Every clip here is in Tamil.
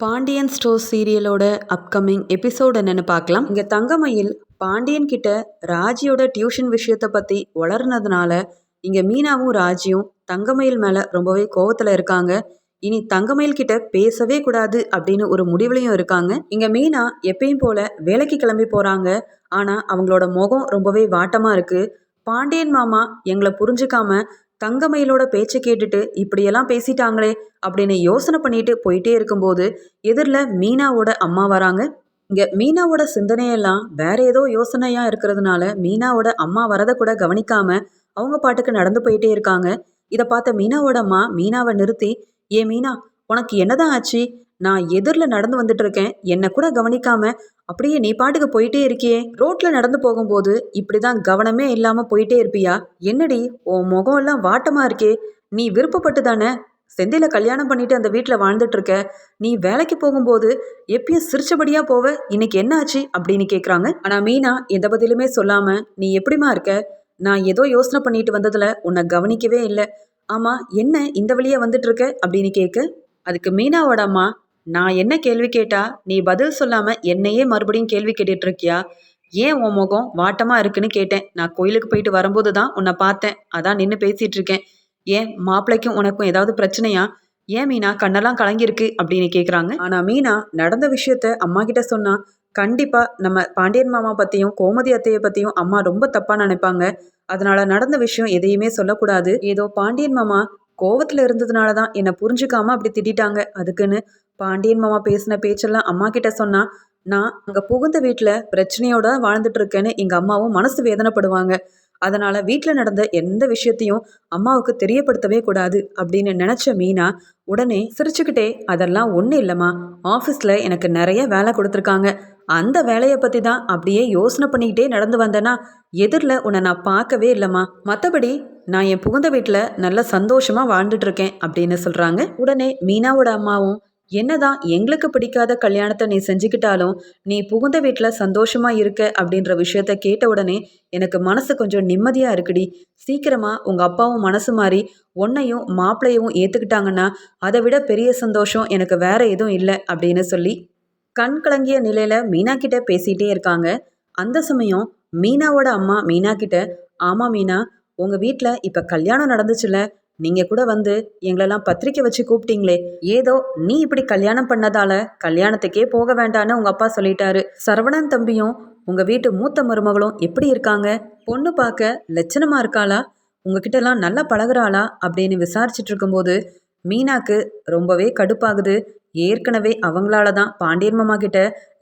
பாண்டியன் ஸ்டோர் சீரியலோட அப்கமிங் எபிசோட் என்னன்னு பார்க்கலாம். இங்கே தங்கமயில் பாண்டியன் கிட்ட ராஜியோட டியூஷன் விஷயத்தை பற்றி வளர்னதுனால இங்கே மீனாவும் ராஜியும் தங்கமயில் மேலே ரொம்பவே கோவத்தில் இருக்காங்க. இனி தங்கமயில் கிட்ட பேசவே கூடாது அப்படின்னு ஒரு முடிவுலையும் இருக்காங்க. இங்கே மீனா எப்பயும் போல வேலைக்கு கிளம்பி போகிறாங்க ஆனால் அவங்களோட முகம் ரொம்பவே வாட்டமாக இருக்குது பாண்டியன் மாமா எங்களை புரிஞ்சுக்காம தங்கமயிலோட பேச்சை கேட்டுட்டு இப்படியெல்லாம் பேசிட்டாங்களே அப்படின்னு யோசனை பண்ணிட்டு போயிட்டே இருக்கும்போது எதிரில் மீனாவோட அம்மா வராங்க. இங்கே மீனாவோட சிந்தனையெல்லாம் வேற ஏதோ யோசனையாக இருக்கிறதுனால மீனாவோட அம்மா வரதை கூட கவனிக்காம அவங்க பாட்டுக்கு நடந்து போயிட்டே இருக்காங்க. இதை பார்த்த மீனாவோட அம்மா மீனாவை நிறுத்தி ஏ மீனா உனக்கு என்னதான் ஆச்சு? நான் எதிரில் நடந்து வந்துட்டு இருக்கேன் என்னை கூட கவனிக்காம அப்படியே நீ பாட்டுக்கு போயிட்டே இருக்கியே. ரோட்ல நடந்து போகும்போது இப்படிதான் கவனமே இல்லாம போயிட்டே இருப்பியா? என்னடி உன் முகம் எல்லாம் வாட்டமா இருக்கே. நீ விருப்பப்பட்டு தானே செந்தில கல்யாணம் பண்ணிட்டு அந்த வீட்டில் வாழ்ந்துட்டு இருக்க நீ வேலைக்கு போகும்போது எப்பயும் சிரிச்சபடியா போவ. இன்னைக்கு என்ன ஆச்சு அப்படின்னு கேட்குறாங்க ஆனால் மீனா எந்த பதிலுமே சொல்லாம நீ எப்படிமா இருக்க? நான் ஏதோ யோசனை பண்ணிட்டு வந்ததுல உன்னை கவனிக்கவே இல்லை. ஆமா என்ன இந்த வழியா வந்துட்டு இருக்க அப்படின்னு கேட்க அதுக்கு மீனாவோட அம்மா நான் என்ன கேள்வி கேட்டா நீ பதில் சொல்லாம என்னையே மறுபடியும் கேள்வி கேட்டுட்டு இருக்கியா ஏன் உன் முகம் வாட்டமா இருக்குன்னு கேட்டேன். நான் கோயிலுக்கு போயிட்டு வரும்போது தான் உன்னை பார்த்தேன். அதான் நின்று பேசிட்டு இருக்கேன் ஏன் மாப்பிள்ளைக்கும் உனக்கும் ஏதாவது பிரச்சனையா? ஏன் மீனா கண்ணெல்லாம் கலங்கியிருக்கு அப்படின்னு கேட்குறாங்க ஆனால் மீனா நடந்த விஷயத்த அம்மா கிட்ட சொன்னா கண்டிப்பா நம்ம பாண்டியன் மாமா பத்தியும் கோமதி அத்தையை பத்தியும் அம்மா ரொம்ப தப்பா நினைப்பாங்க. அதனால நடந்த விஷயம் எதையுமே சொல்லக்கூடாது. ஏதோ பாண்டியன் மாமா கோவத்துல இருந்ததுனால தான் என்னை புரிஞ்சுக்காம அப்படி திட்டாங்க அதுக்குன்னு பாண்டியன் மாமா பேசின பேச்செல்லாம் அம்மா கிட்ட சொன்னா நான் அங்கே புகுந்த வீட்டில் பிரச்சனையோட வாழ்ந்துட்டு இருக்கேன்னு எங்கள் அம்மாவும் மனசு வேதனைப்படுவாங்க. அதனால வீட்டில் நடந்த எந்த விஷயத்தையும் அம்மாவுக்கு தெரியப்படுத்தவே கூடாது அப்படின்னு நினச்ச மீனா உடனே சிரிச்சுக்கிட்டே அதெல்லாம் ஒன்றும் இல்லைம்மா. ஆஃபீஸில் எனக்கு நிறைய வேலை கொடுத்துருக்காங்க. அந்த வேலையை பற்றி தான் அப்படியே யோசனை பண்ணிக்கிட்டே நடந்து வந்தேன்னா எதிரில் உன்னை நான் பார்க்கவே இல்லைம்மா. மற்றபடி நான் என் புகுந்த வீட்டில் நல்ல சந்தோஷமாக வாழ்ந்துட்டு இருக்கேன் அப்படின்னு சொல்கிறாங்க உடனே மீனாவோட அம்மாவும் என்னதான் எங்களுக்கு பிடிக்காத கல்யாணத்தை நீ செஞ்சுக்கிட்டாலும் நீ புகுந்த வீட்டில் சந்தோஷமா இருக்க அப்படின்ற விஷயத்த கேட்ட உடனே எனக்கு மனசு கொஞ்சம் நிம்மதியாக இருக்குடி. சீக்கிரமா உங்கள் அப்பாவும் மனசு மாறி உன்னையும் மாப்பிளையும் ஏற்றுக்கிட்டாங்கன்னா அதை விட பெரிய சந்தோஷம் எனக்கு வேற எதுவும் இல்லை அப்படின்னு சொல்லி கண் கலங்கிய நிலையில மீனா கிட்ட பேசிட்டே இருக்காங்க. அந்த சமயம் மீனாவோட அம்மா மீனா கிட்ட ஆமா மீனா உங்க வீட்டில் இப்போ கல்யாணம் நடந்துச்சுல நீங்கள் கூட வந்து எங்களெல்லாம் பத்திரிக்கை வச்சு கூப்பிட்டீங்களே. ஏதோ நீ இப்படி கல்யாணம் பண்ணதால கல்யாணத்துக்கே போக வேண்டான்னு உங்கள் அப்பா சொல்லிட்டாரு. சரவணன் தம்பியும் உங்கள் வீட்டு மூத்த மருமகளும் எப்படி இருக்காங்க? பொண்ணு பார்க்க லட்சணமாக இருக்காளா? உங்ககிட்டலாம் நல்லா பழகுறாளா? அப்படின்னு விசாரிச்சுட்டு இருக்கும்போது மீனாக்கு ரொம்பவே கடுப்பாகுது. ஏற்கனவே அவங்களால தான் பாண்டியன் மாமா கிட்ட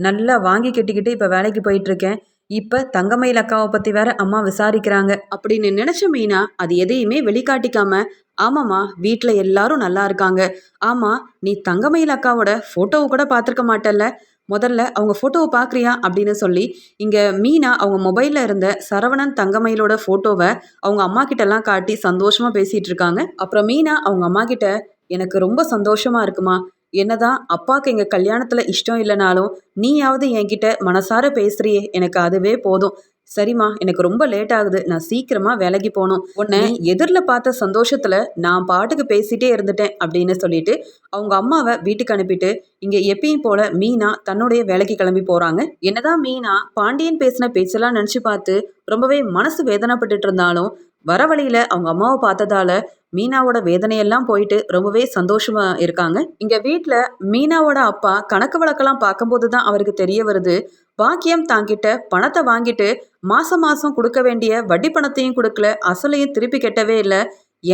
நல்லா வாங்கி கட்டிக்கிட்டு இப்போ வேலைக்கு போயிட்டு இருக்கேன். இப்போ தங்கமயில் அக்காவை பற்றி வேற அம்மா விசாரிக்கிறாங்க. அப்படின்னு நினச்ச மீனா அது எதையுமே வெளிக்காட்டிக்காம ஆமாம்மா வீட்டில் எல்லாரும் நல்லா இருக்காங்க. ஆமாம் நீ தங்கமயில் அக்காவோட ஃபோட்டோவை கூட பார்த்துருக்க மாட்டல்ல. முதல்ல அவங்க ஃபோட்டோவை பார்க்குறியா? அப்படின்னு சொல்லி இங்கே மீனா அவங்க மொபைலில் இருந்த சரவணன் தங்கமயிலோட ஃபோட்டோவை அவங்க அம்மா கிட்டலாம் காட்டி சந்தோஷமாக பேசிகிட்டு இருக்காங்க. அப்புறம் மீனா அவங்க அம்மா கிட்ட எனக்கு ரொம்ப சந்தோஷமாக இருக்குமா? என்னதான் அப்பாவுக்கு எங்கள் கல்யாணத்தில் இஷ்டம் இல்லைனாலும் நீயாவது என்கிட்ட மனசார பேசுறியே. எனக்கு அதுவே போதும். சரிம்மா எனக்கு ரொம்ப லேட் ஆகுது. நான் சீக்கிரமா வேலைக்கு போகணும். உன்னை எதிரில் பார்த்த சந்தோஷத்துல நான் பாட்டுக்கு பேசிட்டே இருந்துட்டேன் அப்படின்னு சொல்லிட்டு அவங்க அம்மாவை வீட்டுக்கு அனுப்பிட்டு இங்க எப்பயும் போல மீனா தன்னுடைய வேலைக்கு கிளம்பி போறாங்க. என்னதான் மீனா பாண்டியன் பேசின பேச்செல்லாம் நினைச்சு பார்த்து ரொம்பவே மனசு வேதனைப்பட்டுட்டு இருந்தாலும் வர வழியில் அவங்க அம்மாவை பார்த்ததால மீனாவோட வேதனையெல்லாம் போயிட்டு ரொம்பவே சந்தோஷமா இருக்காங்க. இங்க வீட்டில் மீனாவோட அப்பா கணக்கு வழக்கெல்லாம் பார்க்கும்போது தான் அவருக்கு தெரிய வருது. பாக்கியம் தாங்கிட்ட பணத்தை வாங்கிட்டு மாசம் மாசம் கொடுக்க வேண்டிய வட்டி பணத்தையும் கொடுக்கல அசலையும் திருப்பி கெட்டவே இல்லை.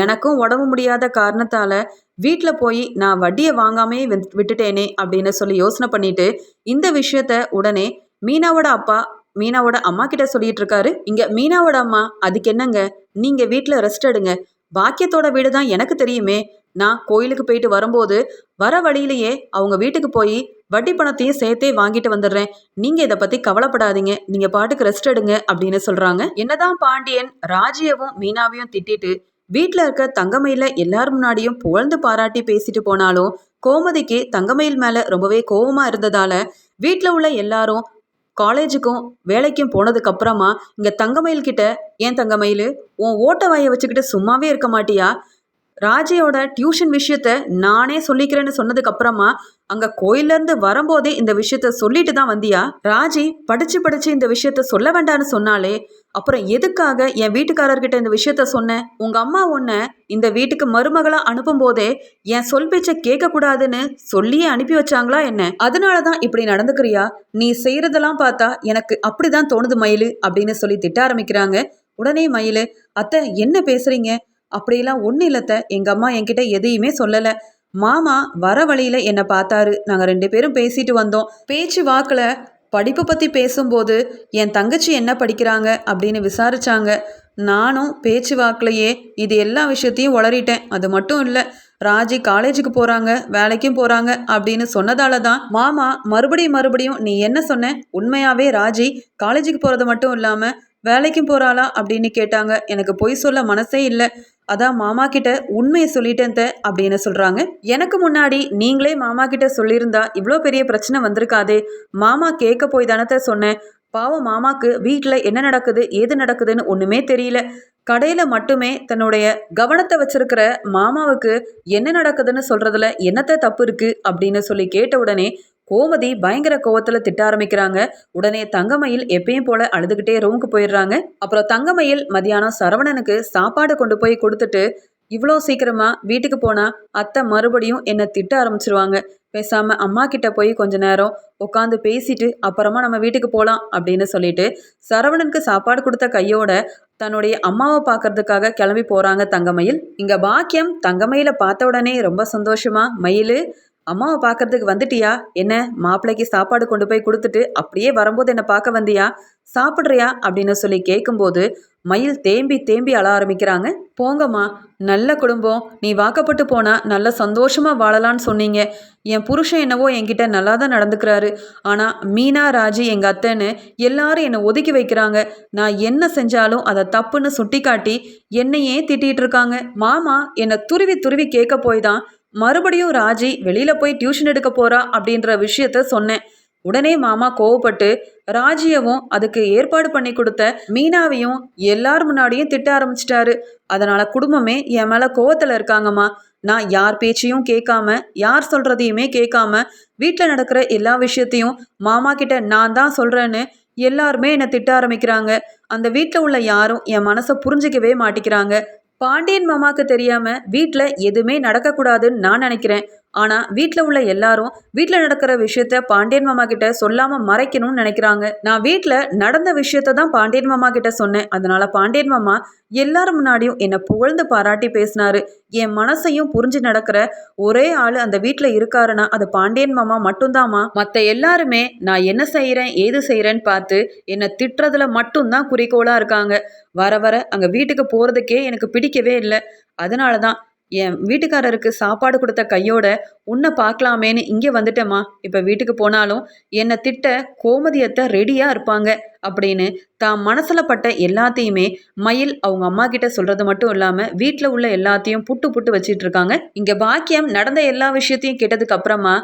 எனக்கும் உடம்பு முடியாத காரணத்தால வீட்டில் போய் நான் வட்டியை வாங்காமே விட்டுட்டேனே அப்படின்னு சொல்லி யோசனை பண்ணிட்டு இந்த விஷயத்த உடனே மீனாவோட அப்பா மீனாவோட அம்மா கிட்ட சொல்லிட்டு இருக்காரு. இங்க மீனாவோட அம்மா அதுக்கு என்னங்க? நீங்க வீட்டில் ரெஸ்ட் எடுங்க. பாக்கியத்தோட வீடு தான் எனக்கு தெரியுமே. நான் கோயிலுக்கு போயிட்டு வரும்போது வர வழியிலேயே அவங்க வீட்டுக்கு போய் வட்டி பணத்தையும் சேர்த்தே வாங்கிட்டு வந்துடுறேன். நீங்க இதை பத்தி கவலைப்படாதீங்க. நீங்க பாட்டுக்கு ரெஸ்ட் எடுங்க அப்படின்னு சொல்றாங்க. என்னதான் பாண்டியன் ராஜியவும் மீனாவையும் திட்டிட்டு வீட்டில் இருக்க தங்கமயில எல்லார் முன்னாடியும் புகழ்ந்து பாராட்டி பேசிட்டு போனாலும் கோமதிக்கு தங்கமயில் மேல ரொம்பவே கோபமா இருந்ததால வீட்டில் உள்ள எல்லாரும் காலேஜுக்கும் வேலைக்கும் போனதுக்கு அப்புறமா இங்க தங்கமயில் கிட்ட ஏன் தங்கமயில்? உன் ஓட்ட வாயை வச்சுக்கிட்டு சும்மாவே இருக்க மாட்டியா? ராஜையோட டியூஷன் விஷயத்த நானே சொல்லிக்கிறேன்னு சொன்னதுக்கு அப்புறமா அங்க கோயில்ல இருந்து வரும்போதே இந்த விஷயத்த சொல்லிட்டு தான் வந்தியா? ராஜி படிச்சு படிச்சு இந்த விஷயத்த சொல்ல வேண்டாம்னு சொன்னாலே அப்புறம் எதுக்காக என் வீட்டுக்காரர்கிட்ட இந்த விஷயத்த சொன்னேன் உங்க அம்மா உன்னை இந்த வீட்டுக்கு மருமகளா அனுப்பும் போதே என் சொல் பேச்சை கேட்க கூடாதுன்னு சொல்லியே அனுப்பி வச்சாங்களா என்ன? அதனாலதான் இப்படி நடந்துக்கிறியா? நீ செய்யறதெல்லாம் பார்த்தா எனக்கு அப்படிதான் தோணுது மயிலு அப்படின்னு சொல்லி திட்ட ஆரம்பிக்கிறாங்க. உடனே மயிலு அத்தை என்ன பேசுறீங்க? அப்படிலாம் ஒன்றும் இல்லைத்த எங்கள் அம்மா என்கிட்ட எதையுமே சொல்லலை. மாமா வர வழியில் என்னை பார்த்தாரு. நாங்கள் ரெண்டு பேரும் பேசிட்டு வந்தோம். பேச்சு வாக்கில் படிப்பு பற்றி பேசும்போது என் தங்கச்சி என்ன படிக்கிறாங்க அப்படின்னு விசாரித்தாங்க நானும் பேச்சு வாக்கிலேயே இது எல்லா விஷயத்தையும் உளறிட்டேன். அது மட்டும் இல்லை ராஜி காலேஜுக்கு போகிறாங்க வேலைக்கும் போகிறாங்க அப்படின்னு சொன்னதால தான் மாமா மறுபடியும் மறுபடியும் நீ என்ன சொன்ன? உண்மையாகவே ராஜி காலேஜுக்கு போகிறது மட்டும் இல்லாமல் வேலைக்கும் போகிறாளா அப்படின்னு கேட்டாங்க. எனக்கு பொய் சொல்ல மனசே இல்லை. அதான் மாமா கிட்ட உண்மையை சொல்லிட்டேன் அப்படின்னு சொல்றாங்க. எனக்கு முன்னாடி நீங்களே மாமா கிட்ட சொல்லியிருந்தா இவ்வளோ பெரிய பிரச்சனை வந்திருக்காதே. மாமா கேட்க போய் தானத்த சொன்னேன். பாவம் மாமாக்கு வீட்டில் என்ன நடக்குது ஏது நடக்குதுன்னு ஒன்றுமே தெரியல. கடையில் மட்டுமே தன்னுடைய கவனத்தை வச்சிருக்கிற மாமாவுக்கு என்ன நடக்குதுன்னு சொல்றதுல என்னத்த தப்பு இருக்கு அப்படின்னு சொல்லி கேட்ட உடனே கோமதி பயங்கர கோவத்தில் திட்ட ஆரம்பிக்கிறாங்க. உடனே தங்கமயில் எப்பயும் போல அழுதுகிட்டே ரூமுக்கு போயிடுறாங்க. அப்புறம் தங்கமயில் மதியானம் சரவணனுக்கு சாப்பாடு கொண்டு போய் கொடுத்துட்டு இவ்வளோ சீக்கிரமா வீட்டுக்கு போனா அத்தை மறுபடியும் என்னை திட்ட ஆரம்பிச்சிருவாங்க. பேசாம அம்மா கிட்ட போய் கொஞ்ச நேரம் உட்காந்து பேசிட்டு அப்புறமா நம்ம வீட்டுக்கு போகலாம் அப்படின்னு சொல்லிட்டு சரவணனுக்கு சாப்பாடு கொடுத்த கையோட தன்னுடைய அம்மாவை பார்க்கறதுக்காக கிளம்பி போறாங்க தங்கமயில். இங்க பாக்கியம் தங்கமயில பார்த்த உடனே ரொம்ப சந்தோஷமா மயில் அம்மாவை பார்க்கறதுக்கு வந்துட்டியா? என்ன மாப்பிள்ளைக்கு சாப்பாடு கொண்டு போய் கொடுத்துட்டு அப்படியே வரும்போது என்னை பார்க்க வந்தியா? சாப்பிட்றியா? அப்படின்னு சொல்லி கேட்கும்போது மயில் தேம்பி தேம்பி அழ ஆரம்பிக்கிறாங்க. போங்கம்மா நல்ல குடும்பம். நீ வாக்கப்பட்டு போனா நல்ல சந்தோஷமா வாழலான்னு சொன்னீங்க. என் புருஷன் என்னவோ என்கிட்ட நல்லா தான் நடந்துக்கிறாரு. ஆனால் மீனா ராஜி எங்கள் அத்தைன்னு எல்லாரும் என்னை ஒதுக்கி வைக்கிறாங்க. நான் என்ன செஞ்சாலும் அதை தப்புன்னு சுட்டி காட்டி என்னையே திட்டிகிட்டு இருக்காங்க. மாமா என்னை துருவி துருவி கேட்க போய் தான் மறுபடியும் ராஜி வெளியில போய் டியூஷன் எடுக்க போறா அப்படின்ற விஷயத்த சொன்னேன். உடனே மாமா கோவப்பட்டு ராஜியவும் அதுக்கு ஏற்பாடு பண்ணி கொடுத்த மீனாவையும் எல்லார் முன்னாடியும் திட்ட ஆரம்பிச்சிட்டாரு. அதனால குடும்பமே என் மேல கோவத்துல இருக்காங்கம்மா. நான் யார் பேச்சையும் கேட்காம யார் சொல்றதையுமே கேட்காம வீட்டில் நடக்கிற எல்லா விஷயத்தையும் மாமா கிட்ட நான் தான் சொல்றேன்னு எல்லாருமே என்னை திட்ட ஆரம்பிக்கிறாங்க. அந்த வீட்டில் உள்ள யாரும் என் மனசை புரிஞ்சிக்கவே மாட்டிக்கிறாங்க. பாண்டியன் மாமாக்கு தெரியாம வீட்டில் எதுவுமே நடக்கக்கூடாதுன்னு நான் நினைக்கிறேன். ஆனால் வீட்டில் உள்ள எல்லாரும் வீட்டில் நடக்கிற விஷயத்த பாண்டியன் மாமா கிட்ட சொல்லாமல் மறைக்கணும்னு நினைக்கிறாங்க. நான் வீட்டில் நடந்த விஷயத்த தான் பாண்டியன் மாமா கிட்ட சொன்னேன். அதனால பாண்டியன் மாமா எல்லாரும் முன்னாடியும் என்னை புகழ்ந்து பாராட்டி பேசினாரு. என் மனசையும் புரிஞ்சு நடக்கிற ஒரே ஆள் அந்த வீட்டில் இருக்காருன்னா அது பாண்டியன் மாமா மட்டும்தாம்மா. மற்ற எல்லாருமே நான் என்ன செய்கிறேன் ஏது செய்கிறேன்னு பார்த்து என்னை திட்டுறதுல மட்டும்தான் குறிக்கோளாக இருக்காங்க. வர வர அங்கே வீட்டுக்கு போகிறதுக்கே எனக்கு பிடிக்கவே இல்லை. அதனால தான் என் வீட்டுக்காரருக்கு சாப்பாடு கொடுத்த கையோட உன்னை பார்க்கலாமேன்னு இங்கே வந்துட்டேம்மா. இப்போ வீட்டுக்கு போனாலும் என்னை திட்ட கோமதியத்தை ரெடியாக இருப்பாங்க அப்படின்னு தான் மனசில் பட்ட எல்லாத்தையுமே மயில் அவங்க அம்மா கிட்ட சொல்கிறது மட்டும் இல்லாமல் வீட்டில் உள்ள எல்லாத்தையும் புட்டு புட்டு வச்சிட்டு இருக்காங்க. இங்கே பாக்கியம் நடந்த எல்லா விஷயத்தையும் கேட்டதுக்கு அப்புறமா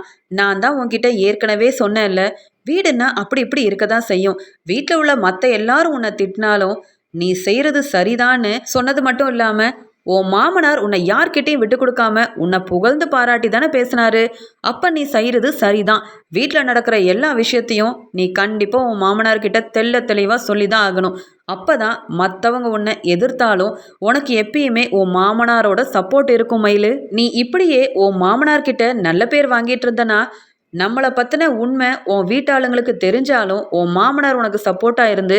நான் தான் உன்கிட்ட ஏற்கனவே சொன்னேன்ல வீடுன்னா அப்படி இப்படி இருக்க தான் செய்யும். வீட்டில் உள்ள மற்ற எல்லாரும் உன்னை திட்டினாலும் நீ செய்கிறது சரிதான்னு சொன்னது மட்டும் இல்லாமல் உன் மாமனார் உன்னை யார்கிட்டையும் விட்டு கொடுக்காம உன்னை புகழ்ந்து பாராட்டி தானே பேசினாரு. அப்போ நீ செய்கிறது சரிதான். வீட்டில் நடக்கிற எல்லா விஷயத்தையும் நீ கண்டிப்பாக உன் மாமனார்கிட்ட தெல்ல தெளிவாக சொல்லி தான் ஆகணும். அப்போ தான் மற்றவங்க உன்னை எதிர்த்தாலும் உனக்கு எப்பயுமே உன் மாமனாரோட சப்போர்ட் இருக்கும் மயில். நீ இப்படியே உன் மாமனார்கிட்ட நல்ல பேர் வாங்கிட்டு இருந்தனா நம்மளை பற்றின உண்மை உன் வீட்டாளுங்களுக்கு தெரிஞ்சாலும் உன் மாமனார் உனக்கு சப்போர்ட்டாக இருந்து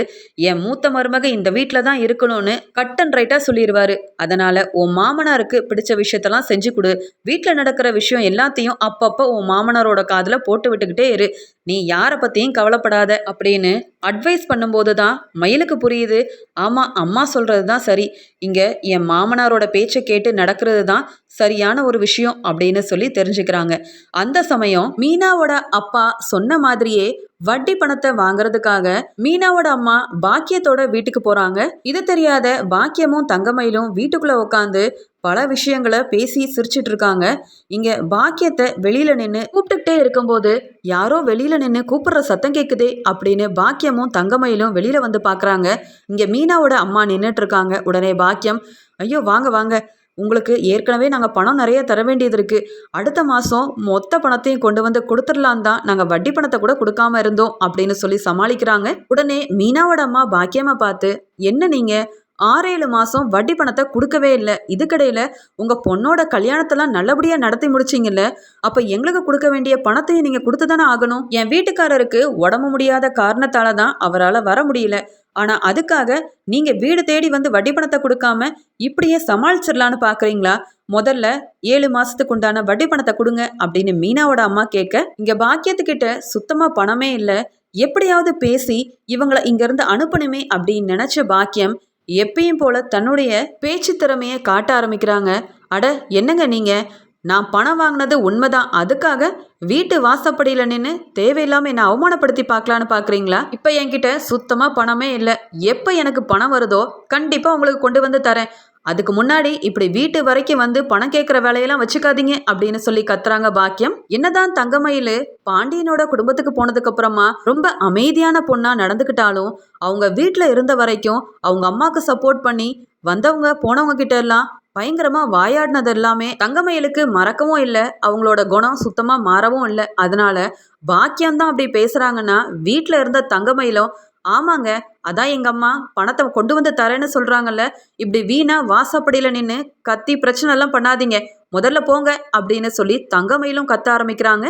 என் மூத்த மருமக இந்த வீட்டில் தான் இருக்கணும்னு கட் அண்ட் ரைட்டாக சொல்லிடுவாரு அதனால் உன் மாமனாருக்கு பிடிச்ச விஷயத்தெல்லாம் செஞ்சு கொடு. வீட்டில் நடக்கிற விஷயம் எல்லாத்தையும் அப்பப்போ உன் மாமனாரோட காதில் போட்டு விட்டுக்கிட்டே இரு. நீ யாரை பற்றியும் கவலைப்படாத அப்படின்னு அட்வைஸ் பண்ணும்போது தான் மயிலுக்கு புரியுது. ஆமாம் அம்மா சொல்கிறது தான் சரி. இங்கே என் மாமனாரோட பேச்சை கேட்டு நடக்கிறது தான் சரியான ஒரு விஷயம் அப்படின்னு சொல்லி தெரிஞ்சுக்கிறாங்க. அந்த சமயம் மீனாவோட அப்பா சொன்ன மாதிரியே வட்டி பணத்தை வாங்குறதுக்காக மீனாவோட அம்மா பாக்கியத்தோட வீட்டுக்கு போறாங்க. இது தெரியாத பாக்கியமும் தங்கமயிலும் வீட்டுக்குள்ள உட்காந்து பல விஷயங்களை பேசி சிரிச்சிட்டு இருக்காங்க இங்க பாக்கியத்தை வெளியில நின்று கூப்பிட்டுக்கிட்டே இருக்கும்போது யாரோ வெளியில நின்று கூப்பிடுற சத்தம் கேக்குதே அப்படின்னு பாக்கியமும் தங்கமயிலும் வெளியில வந்து பாக்குறாங்க. இங்க மீனாவோட அம்மா நின்றுட்டு இருக்காங்க உடனே பாக்கியம் ஐயோ வாங்க வாங்க. உங்களுக்கு ஏற்கனவே நாங்கள் பணம் நிறைய தர வேண்டியது இருக்குது அடுத்த மாதம் மொத்த பணத்தையும் கொண்டு வந்து கொடுத்துடலாம் தான். நாங்கள் வட்டி பணத்தை கூட கொடுக்காம இருந்தோம். அப்படின்னு சொல்லி சமாளிக்கிறாங்க. உடனே மீனாவோட அம்மா பாக்கியமாக பார்த்து என்ன நீங்கள் ஆறேழு மாதம் வட்டி பணத்தை கொடுக்கவே இல்லை. இதுக்கடையில் உங்கள் பொண்ணோட கல்யாணத்தெல்லாம் நல்லபடியாக நடத்தி முடிச்சிங்கல்ல. அப்போ எங்களுக்கு கொடுக்க வேண்டிய பணத்தையும் நீங்கள் கொடுத்து தானே ஆகணும். என் வீட்டுக்காரருக்கு உடம்பு முடியாத காரணத்தால தான் அவரால் வர முடியல. ஆனால் அதுக்காக நீங்கள் வீடு தேடி வந்து வட்டி பணத்தை கொடுக்காம இப்படியே சமாளிச்சிடலான்னு பார்க்குறீங்களா முதல்ல ஏழு மாதத்துக்கு உண்டான வட்டி பணத்தை கொடுங்க அப்படின்னு மீனாவோட அம்மா கேட்க இங்கே பாக்கியத்துக்கிட்ட சுத்தமாக பணமே இல்லை. எப்படியாவது பேசி இவங்களை இங்கேருந்து அனுப்பணுமே அப்படின்னு நினச்ச பாக்கியம் எப்பயும் போல தன்னுடைய பேச்சு திறமையை காட்ட ஆரம்பிக்கிறாங்க. அட என்னங்க நீங்க? நான் பணம் வாங்கினது உண்மைதான். அதுக்காக வீட்டு வாசப்படியில் நின்று தேவையில்லாமல் என்னை அவமானப்படுத்தி பார்க்கலான்னு பார்க்குறீங்களா? இப்போ என்கிட்ட சுத்தமாக பணமே இல்லை. எப்போ எனக்கு பணம் வருதோ கண்டிப்பாக உங்களுக்கு கொண்டு வந்து தரேன். அதுக்கு முன்னாடி இப்படி வீட்டு வரைக்கும் வந்து பணம் கேட்குற வேலையெல்லாம் வச்சுக்காதீங்க அப்படின்னு சொல்லி கத்துறாங்க பாக்கியம். என்னதான் தங்கமயில் பாண்டியனோட குடும்பத்துக்கு போனதுக்கு அப்புறமா ரொம்ப அமைதியான பொண்ணா நடந்துக்கிட்டாலும் அவங்க வீட்டில் இருந்த வரைக்கும் அவங்க அம்மாவுக்கு சப்போர்ட் பண்ணி வந்தவங்க போனவங்க கிட்ட எல்லாம் பயங்கரமா வாயாடினது எல்லாமே தங்கமயிலுக்கு மறக்கவும் இல்லை அவங்களோட குணம் சுத்தமா மாறவும் இல்லை. அதனால பாக்கியம் தான் அப்படி பேசுறாங்கன்னா வீட்டில் இருந்த தங்கமயிலும் ஆமாங்க அதான் எங்க அம்மா பணத்தை கொண்டு வந்து தரேன்னு சொல்றாங்கல்ல இப்படி வீணா வாசப்படியில நின்று கத்தி பிரச்சனை எல்லாம் பண்ணாதீங்க முதல்ல போங்க அப்படின்னு சொல்லி தங்கமயிலும் கத்த ஆரம்பிக்கிறாங்க.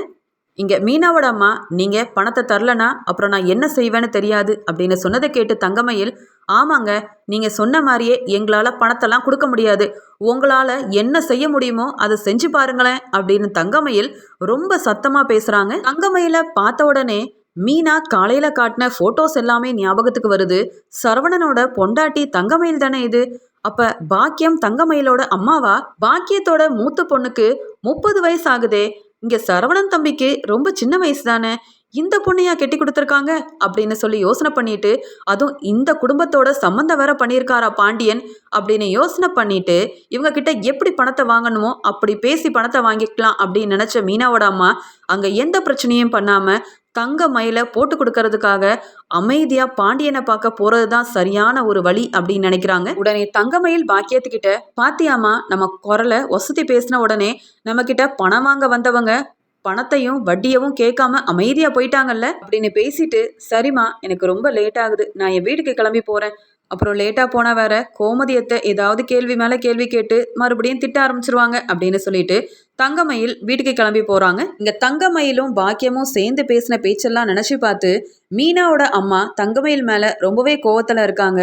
இங்க மீனாவோட அம்மா நீங்க பணத்தை தரலனா அப்புறம் நான் என்ன செய்வேன்னு தெரியாது அப்படின்னு சொன்னதை கேட்டு தங்கமயில் ஆமாங்க நீங்க சொன்ன மாதிரியே எங்களால பணத்தெல்லாம் கொடுக்க முடியாது உங்களால என்ன செய்ய முடியுமோ அதை செஞ்சு பாருங்களேன் அப்படின்னு தங்கமயில் ரொம்ப சத்தமா பேசுறாங்க. தங்கமயில பார்த்த உடனே மீனா காலையில காட்டின போட்டோஸ் எல்லாமே ஞாபகத்துக்கு வருது. சரவணனோட பொண்டாட்டி தங்கமயில் தானே இது? அப்ப பாக்கியம் தங்கமயிலோட அம்மாவா? பாக்கியத்தோட மூத்த பொண்ணுக்கு முப்பது வயசு ஆகுதே. இங்க சரவணன் தம்பிக்கு ரொம்ப சின்ன வயசு தானே? இந்த பொண்ணையா கெட்டி கொடுத்துருக்காங்க அப்படின்னு சொல்லி யோசனை பண்ணிட்டு அதுவும் இந்த குடும்பத்தோட சம்மந்தம் வேற பண்ணியிருக்காரா பாண்டியன் அப்படின்னு யோசனை பண்ணிட்டு இவங்க கிட்ட எப்படி பணத்தை வாங்கணுமோ அப்படி பேசி பணத்தை வாங்கிக்கலாம் அப்படின்னு நினைச்ச மீனாவோட அம்மா அங்க எந்த பிரச்சனையும் பண்ணாம தங்க மயில போட்டு கொடுக்கறதுக்காக அமைதியா பாண்டியனை பார்க்க போறது தான் சரியான ஒரு வழி அப்படின்னு நினைக்கிறாங்க. உடனே தங்கமயில் பாக்கியத்துக்கிட்ட பாத்தியாமா நம்ம குரலை வசதி பேசின உடனே நம்ம கிட்ட பணம் வாங்க வந்தவங்க பணத்தையும் வட்டியவும் கேட்காம அமைதியா போயிட்டாங்கல்ல? அப்படின்னு பேசிட்டு சரிம்மா எனக்கு ரொம்ப லேட் ஆகுது. நான் என் வீட்டுக்கு கிளம்பி போறேன். அப்புறம் லேட்டாக போனால் வேற கோமதியத்தை ஏதாவது கேள்வி மேலே கேள்வி கேட்டு மறுபடியும் திட்ட ஆரம்பிச்சிருவாங்க அப்படின்னு சொல்லிட்டு தங்கமயில் வீட்டுக்கு கிளம்பி போகிறாங்க இங்கே தங்கமயிலும் பாக்கியமும் சேர்ந்து பேசின பேச்செல்லாம் நினச்சி பார்த்து மீனாவோட அம்மா தங்கமயில் மேலே ரொம்பவே கோவத்தில் இருக்காங்க.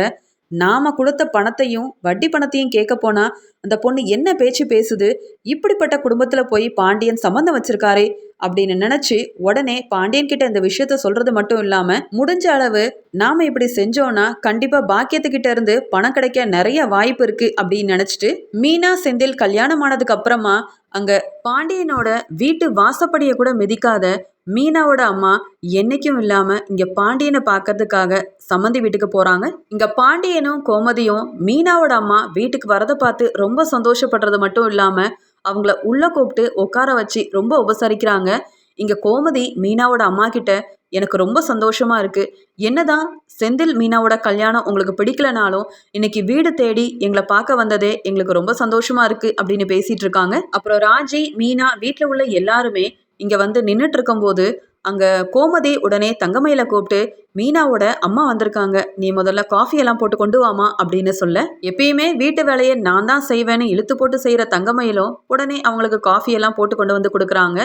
நாம கொடுத்த பணத்தையும் வட்டி பணத்தையும் கேட்க போனா அந்த பொண்ணு என்ன பேச்சு பேசுது? இப்படிப்பட்ட குடும்பத்துல போய் பாண்டியன் சம்மந்தம் வச்சிருக்காரே. அப்படின்னு நினைச்சு உடனே பாண்டியன் கிட்ட இந்த விஷயத்த சொல்றது மட்டும் இல்லாம முடிஞ்ச அளவு நாம இப்படி செஞ்சோம்னா கண்டிப்பா பாக்கியத்துக்கிட்ட இருந்து பணம் கிடைக்க நிறைய வாய்ப்பு இருக்கு அப்படின்னு நினைச்சிட்டு மீனா செந்தில் கல்யாணம் ஆனதுக்கு அப்புறமா அங்க பாண்டியனோட வீட்டு வாசப்படியை கூட மிதிக்காத மீனாவோட அம்மா என்னைக்கும் இல்லாம இங்க பாண்டியனை பார்க்கறதுக்காக சம்மந்தி வீட்டுக்கு போறாங்க. இங்க பாண்டியனும் கோமதியும் மீனாவோட அம்மா வீட்டுக்கு வரதை பார்த்து ரொம்ப சந்தோஷப்படுறது மட்டும் இல்லாம அவங்கள உள்ள கூப்பிட்டு உட்கார வச்சு ரொம்ப உபசரிக்கிறாங்க. இங்க கோமதி மீனாவோட அம்மா கிட்ட எனக்கு ரொம்ப சந்தோஷமா இருக்கு. என்னதான் செந்தில் மீனாவோட கல்யாணம் உங்களுக்கு பிடிக்கலனாலும் இன்னைக்கு வீடு தேடி எங்களை பார்க்க வந்ததே எங்களுக்கு ரொம்ப சந்தோஷமா இருக்கு அப்படின்னு பேசிட்டு இருக்காங்க. அப்புறம் ராஜி மீனா வீட்டில் உள்ள எல்லாருமே இங்க வந்து நின்றுட்டு இருக்கும்போது அங்க கோமதி உடனே தங்கமயில கூப்பிட்டு மீனாவோட அம்மா வந்திருக்காங்க. நீ முதல்ல காஃபி எல்லாம் போட்டு கொண்டு வாமா அப்படின்னு சொல்ல எப்பயுமே வீட்டு வேலையை நான் தான் செய்வேன்னு இழுத்து போட்டு செய்யற தங்கமயிலும் உடனே அவங்களுக்கு காஃபி எல்லாம் போட்டு கொண்டு வந்து கொடுக்குறாங்க.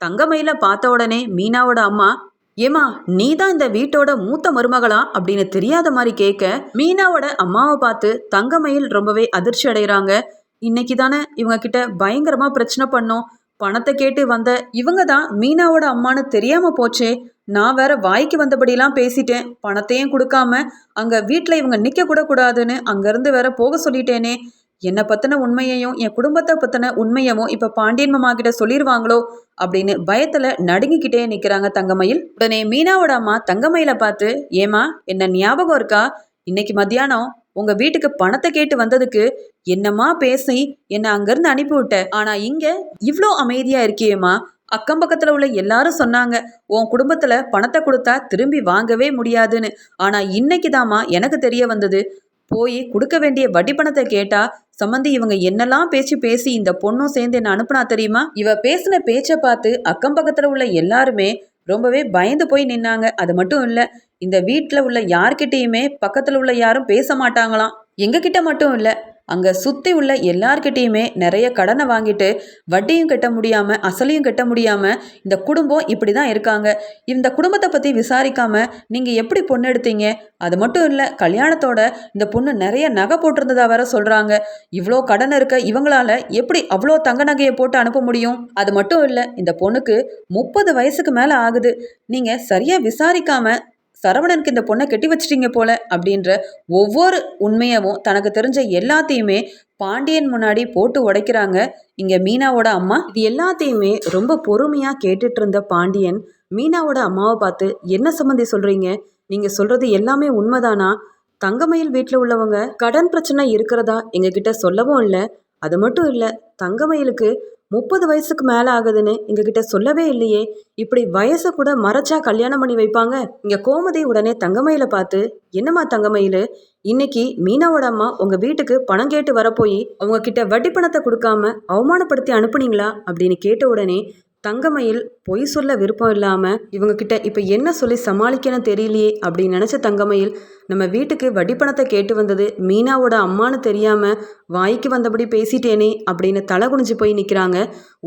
தங்கமயில பார்த்த உடனே மீனாவோட அம்மா ஏமா நீ தான் இந்த வீட்டோட மூத்த மருமகளா? அப்படின்னு தெரியாத மாதிரி கேட்க மீனாவோட அம்மாவை பார்த்து தங்கமயில் ரொம்பவே அதிர்ச்சி அடைகிறாங்க. இன்னைக்கு தானே இவங்க கிட்ட பயங்கரமா பிரச்சனை பண்ணோம். பணத்தை கேட்டு வந்த இவங்க தான் மீனாவோட அம்மானு தெரியாம போச்சே. நான் வேற வாய்க்கு வந்தபடியெல்லாம் பேசிட்டேன். பணத்தையும் கொடுக்காம அங்க வீட்டில் இவங்க நிக்க கூட கூடாதுன்னு அங்கிருந்து வேற போக சொல்லிட்டேனே. என்னை பத்தின உண்மையையும் என் குடும்பத்தை பத்தின உண்மையவும் இப்ப பாண்டியன் மாமா கிட்ட சொல்லிடுவாங்களோ அப்படின்னு பயத்துல நடுங்கிக்கிட்டே நிக்கிறாங்க தங்கமயில். உடனே மீனாவோட அம்மா தங்கமயில பார்த்து ஏமா என்ன ஞாபகம் இருக்கா? இன்னைக்கு மத்தியானம் உங்க வீட்டுக்கு பணத்தை கேட்டு வந்ததுக்கு என்னம்மா பேசி என்னை அங்கிருந்து அனுப்பிவிட்ட ஆனா இங்க இவ்வளோ அமைதியா இருக்கியேம்மா. அக்கம் பக்கத்துல உள்ள எல்லாரும் சொன்னாங்க உன் குடும்பத்துல பணத்தை கொடுத்தா திரும்பி வாங்கவே முடியாதுன்னு. ஆனா இன்னைக்கு தாமா எனக்கு தெரிய வந்தது. போய் கொடுக்க வேண்டிய வட்டி பணத்தை கேட்டா சம்மந்தி இவங்க என்னெல்லாம் பேச்சு பேசி இந்த பொண்ணும் சேர்ந்து என்ன அனுப்புனா தெரியுமா? இவ பேசின பேச்சை பார்த்து அக்கம் பக்கத்துல உள்ள எல்லாருமே ரொம்பவே பயந்து போய் நின்னாங்க. அது மட்டும் இல்லை இந்த வீட்டில் உள்ள யார்கிட்டேயுமே பக்கத்தில் உள்ள யாரும் பேச மாட்டாங்களாம். எங்ககிட்ட மட்டும் இல்லை அங்கே சுற்றி உள்ள எல்லார்கிட்டேயுமே நிறைய கடனை வாங்கிட்டு வட்டியும் கட்ட முடியாமல் அசலையும் கட்ட முடியாமல் இந்த குடும்பம் இப்படி தான் இருக்காங்க. இந்த குடும்பத்தை பற்றி விசாரிக்காமல் நீங்கள் எப்படி பொண்ணு எடுத்தீங்க? அது மட்டும் இல்லை கல்யாணத்தோட இந்த பொண்ணு நிறைய நகை போட்டிருந்ததா வேற சொல்கிறாங்க இவ்வளோ கடன் இருக்க இவங்களால எப்படி அவ்வளோ தங்க நகையை போட்டு அனுப்ப முடியும்? அது மட்டும் இல்லை இந்த பொண்ணுக்கு முப்பது வயசுக்கு மேலே ஆகுது. நீங்கள் சரியாக விசாரிக்காமல் சரவணனுக்கு இந்த பொண்ணை கட்டி வச்சிட்டீங்க போல அப்படின்ற ஒவ்வொரு உண்மையவும் தனக்கு தெரிஞ்ச எல்லாத்தையுமே பாண்டியன் முன்னாடி போட்டு உடைக்கிறாங்க இங்க மீனாவோட அம்மா. இது எல்லாத்தையுமே ரொம்ப பொறுமையா கேட்டுட்டு இருந்த பாண்டியன் மீனாவோட அம்மாவை பார்த்து என்ன சம்மந்தி சொல்றீங்க? நீங்க சொல்றது எல்லாமே உண்மைதானா? தங்கமயில் வீட்டில் உள்ளவங்க கடன் பிரச்சனை இருக்கிறதா எங்ககிட்ட சொல்லவும் இல்லை. அது மட்டும் இல்லை தங்கமயிலுக்கு முப்பது வயசுக்கு மேலே ஆகுதுன்னு எங்ககிட்ட சொல்லவே இல்லையே. இப்படி வயசை கூட மறைச்சா கல்யாணம் பண்ணி வைப்பாங்க. இங்க கோமதி உடனே தங்கமயில பார்த்து என்னம்மா தங்கமயில்? இன்னைக்கு மீனாவோட அம்மா உங்க வீட்டுக்கு பணம் கேட்டு வரப்போய் அவங்க கிட்ட வட்டி பணத்தை கொடுக்காம அவமானப்படுத்தி அனுப்புனீங்களா? அப்படின்னு கேட்ட உடனே தங்கமயில் பொய் சொல்ல விருப்பம் இல்லாமல் இவங்க கிட்ட இப்போ என்ன சொல்லி சமாளிக்கணும் தெரியலையே அப்படின்னு நினச்ச தங்கமயில் நம்ம வீட்டுக்கு வடிப்பணத்தை கேட்டு வந்தது மீனாவோட அம்மான்னு தெரியாமல் வாய்க்கு வந்தபடி பேசிட்டேனே அப்படின்னு தலை குனிஞ்சு போய் நிற்கிறாங்க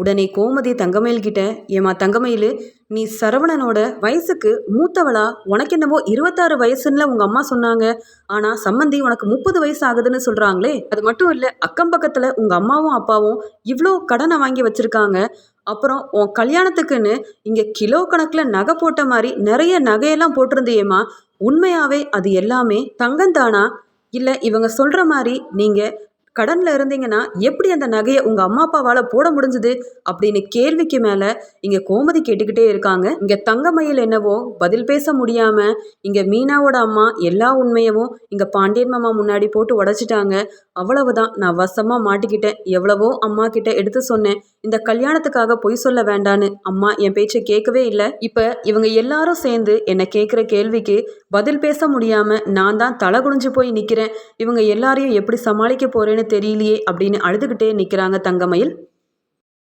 உடனே கோமதி தங்கமயில் கிட்ட ஏமா தங்கமயில் நீ சரவணனோட வயசுக்கு மூத்தவளா? உனக்கு என்னவோ இருபத்தாறு வயசுன்னு உங்கள் அம்மா சொன்னாங்க. ஆனால் சம்மந்தி உனக்கு முப்பது வயசு ஆகுதுன்னு சொல்கிறாங்களே அது மட்டும் இல்லை அக்கம் பக்கத்தில் உங்கள் அம்மாவும் அப்பாவும் இவ்வளோ கடனை வாங்கி வச்சுருக்காங்க. அப்புறம் உன் கல்யாணத்துக்குன்னு இங்கே கிலோ கணக்கில் நகை போட்ட மாதிரி நிறைய நகையெல்லாம் போட்டிருந்தியேம்மா. உண்மையாகவே அது எல்லாமே தங்கந்தானா இல்லை இவங்க சொல்கிற மாதிரி நீங்கள் கடனில் இருந்தீங்கன்னா எப்படி அந்த நகையை உங்கள் அம்மா அப்பாவால் போட முடிஞ்சுது? அப்படின்னு கேள்விக்கு மேலே இங்கே கோமதி கேட்டுக்கிட்டே இருக்காங்க. இங்கே தங்கமயில் என்னவோ பதில் பேச முடியாமல் இங்கே மீனாவோட அம்மா எல்லா உண்மையவும் இங்கே பாண்டியன் மாமா முன்னாடி போட்டு உடச்சிட்டாங்க. அவ்வளவுதான். நான் வசமாக மாட்டிக்கிட்டேன். எவ்வளவோ அம்மா கிட்ட எடுத்து சொன்னேன். இந்த கல்யாணத்துக்காக பொய் சொல்ல வேண்டான்னு அம்மா என் பேச்சை கேட்கவே இல்லை. இப்போ இவங்க எல்லாரும் சேர்ந்து என்னை கேட்குற கேள்விக்கு பதில் பேச முடியாமல் நான் தான் தலை குனிஞ்சு போய் நிற்கிறேன் இவங்க எல்லாரையும் எப்படி சமாளிக்க போகிறேன்னு தெரியலையே அப்படின்னு அழுதுகிட்டே நிற்கிறாங்க தங்கமயில்.